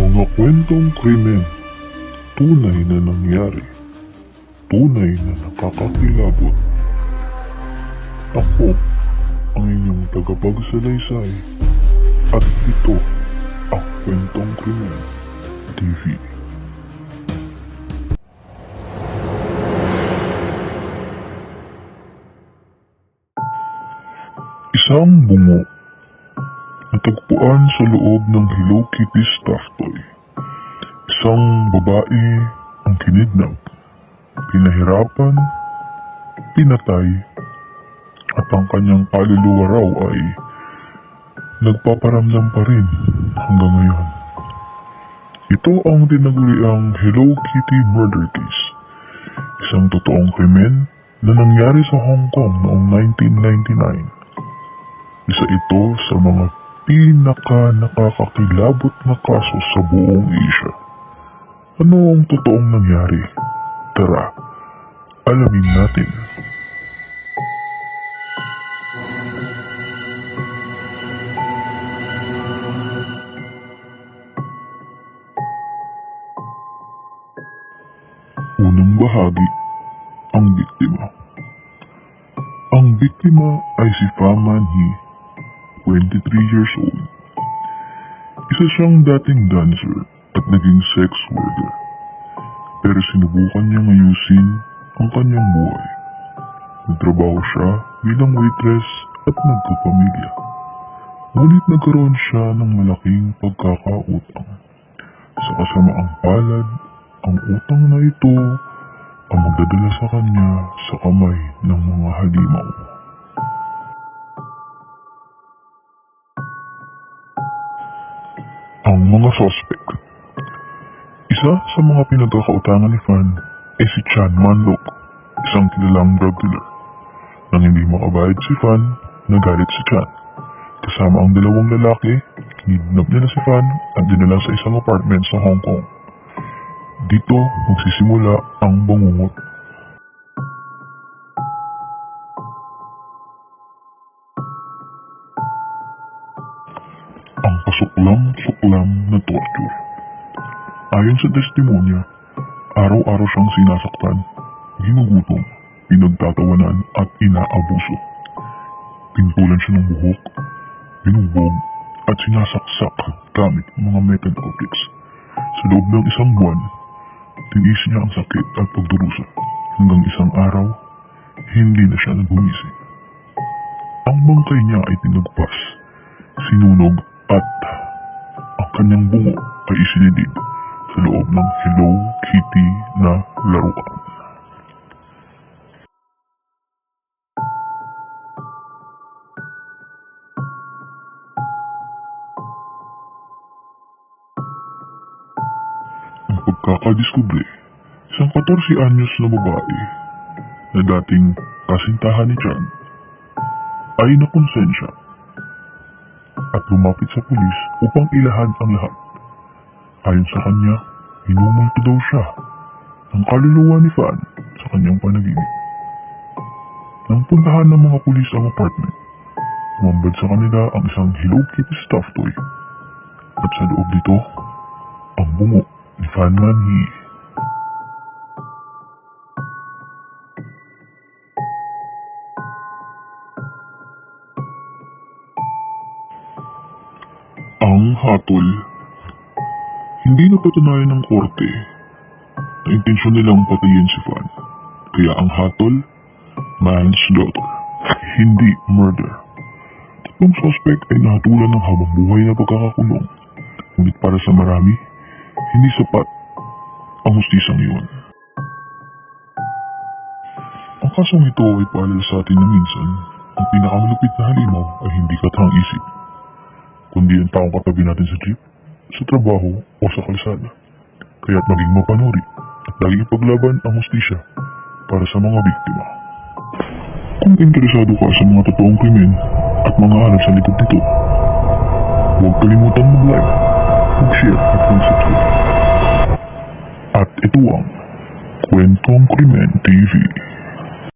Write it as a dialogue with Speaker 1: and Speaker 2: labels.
Speaker 1: Mga kwentong krimen, tunay na nangyari, tunay na nakakakilabot. Ako, ang inyong tagapagsalaysay, at ito, ang kwentong krimen, TV. Isang bungo natagpuan sa loob ng Hello Kitty stuffed toy. Isang babae ang kinidnap, pinahirapan, pinatay, at ang kanyang kaluluwa raw ay nagpaparamdam pa rin hanggang ngayon. Ito ang tinaguriang Hello Kitty Murder Case, isang totoong krimen na nangyari sa Hong Kong noong 1999. Isa ito sa mga pinaka nakakakilabot na kaso sa buong Asia. Ano ang totoong nangyari? Tara, alamin natin. Unang bahagi, ang biktima. Ang biktima ay si Faman He, 23 years old. Isa siyang dating dancer at naging sex worker. Pero sinubukan niyang ayusin ang kanyang buhay. Nagtrabaho siya bilang waitress at nagkapamilya. Ngunit nagkaroon siya ng malaking pagkakautang. Sa kasamaang palad, ang utang na ito ang magdadala sa kanya sa kamay ng mga halimaw. Ang mga suspect. Isa sa mga pinagkakautangan ni Fan ay si Chan Manlok, isang kilalang drug dealer. Nang hindi makabayad si Fan, nagalit si Chan. Kasama ang dalawang lalaki, kinidnap nila si Fan at dinala sa isang apartment sa Hong Kong. Dito magsisimula ang bangungot. Ang pasuklam-suklam na torture. Ayon sa testimonya, araw-araw siyang sinasaktan, ginugutom, pinagtatawanan at inaabuso. Pintulan siya ng buhok, binubog, at sinasaksak gamit mga metal objects. Sa loob ng isang buwan, tinis niya ang sakit at pagdurusa hanggang isang araw, hindi na siya nagumising. Ang bangkay niya ay tinagpas, sinunog at kanyang bungo ay isinilid sa loob ng Hello Kitty na laruan. Ang pagkakadiskubre, isang 14 anyos na babae na dating kasintahan ni Chan ay nakonsensya at lumapit sa pulis upang ilahan ang lahat. Ayon sa kanya, hinumulto daw siya ng kaluluwa ni Fan sa kanyang panaginip. Nang puntahan ng mga pulis ang apartment, umambad sa kanila ang isang Hello Kitty stuffed toy. At sa loob nito, ang bungo ni Fan Manhi. Ang hatol. Hindi napatunayan ng korte na intensyon nilang patayin si Fan. Kaya ang hatol, manslaughter, hindi murder. Tatlong suspect ay nahatulan ng habang buhay na pagkakakulong. Ngunit para sa marami, hindi sapat ang hustisang iyon. Ang kasong ito ay paalala sa atin na minsan, ang pinakamalupit na halimaw ay hindi kathang isip, kundi ang taong katabi natin sa jeep, sa trabaho o sa kalsada. Kaya't maging mapanuri at laging ipaglaban ang hustisya para sa mga biktima. Kung interesado ka sa mga totoong krimen at mga alad sa likod nito, huwag kalimutan mag-like, mag-share at mag-subscribe. At ito ang Kwentong Krimen TV.